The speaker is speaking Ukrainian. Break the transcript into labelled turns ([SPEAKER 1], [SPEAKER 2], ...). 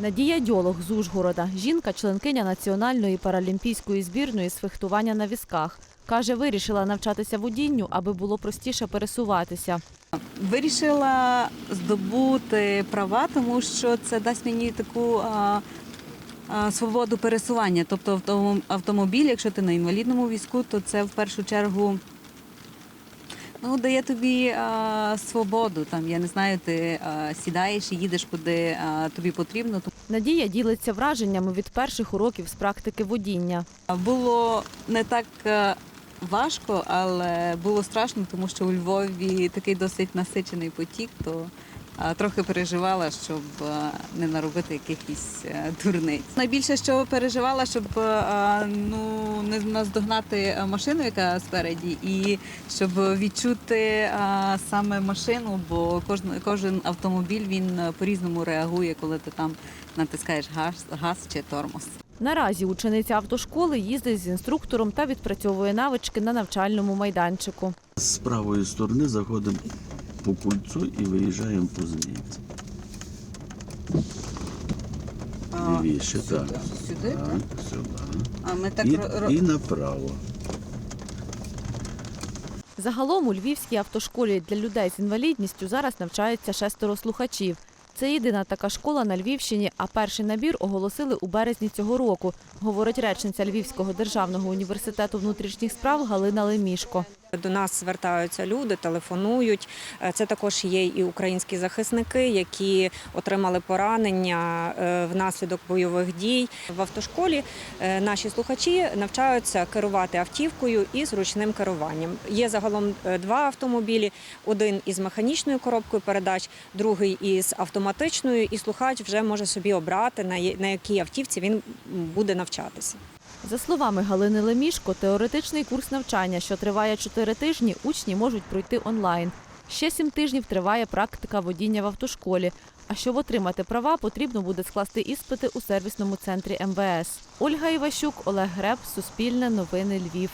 [SPEAKER 1] Надія Дьолог з Ужгорода. Жінка, членкиня національної паралімпійської збірної з фехтування на візках. Каже, вирішила навчатися водінню, аби було простіше пересуватися.
[SPEAKER 2] Вирішила здобути права, тому що це дасть мені таку а, а, свободу пересування. Тобто авто- автомобіль, якщо ти на інвалідному візку, то це в першу чергу ну, дає тобі а, свободу. Там, я не знаю, ти а, сідаєш і їдеш куди а, тобі потрібно.
[SPEAKER 1] Надія ділиться враженнями від перших уроків з практики водіння.
[SPEAKER 2] Було не так е, важко, але було страшно, тому що у Львові такий досить насичений потік, то трохи переживала, щоб е, не наробити якихось е, дурниць. Найбільше, що переживала, щоб е, ну, не наздогнати машину, яка спереді, і щоб відчути саме машину, бо кожен, кожен автомобіль він по-різному реагує, коли ти там натискаєш газ, газ чи тормоз.
[SPEAKER 1] Наразі учениця автошколи їздить з інструктором та відпрацьовує навички на навчальному майданчику.
[SPEAKER 3] З правої сторони заходимо по кульцу і виїжджаємо по змійці. Лівіше, так.
[SPEAKER 2] Сюди?
[SPEAKER 3] Так, сюди.
[SPEAKER 2] А ми так
[SPEAKER 3] І,
[SPEAKER 2] ро-
[SPEAKER 3] і направо.
[SPEAKER 1] Загалом у Львівській автошколі для людей з інвалідністю зараз навчається шестеро слухачів. Це єдина така школа на Львівщині, а перший набір оголосили у березні цього року, говорить речниця Львівського державного університету внутрішніх справ Галина Лемішко.
[SPEAKER 4] До нас звертаються люди, телефонують. Е, Це також є і українські захисники, які отримали поранення е, внаслідок бойових дій. В автошколі е, наші слухачі навчаються керувати автівкою із ручним керуванням. Є загалом два автомобілі: один із механічною коробкою передач, другий із автоматичною. І слухач вже може собі обрати на якій автівці він буде навчатися.
[SPEAKER 1] За словами Галини Лемішко, теоретичний курс навчання, що триває 4 тижні, учні можуть пройти онлайн. Ще 7 тижнів триває практика водіння в автошколі. А щоб отримати права, потрібно буде скласти іспити у сервісному центрі МВС. Ольга Іващук, Олег Греб, Суспільне, Новини Львів.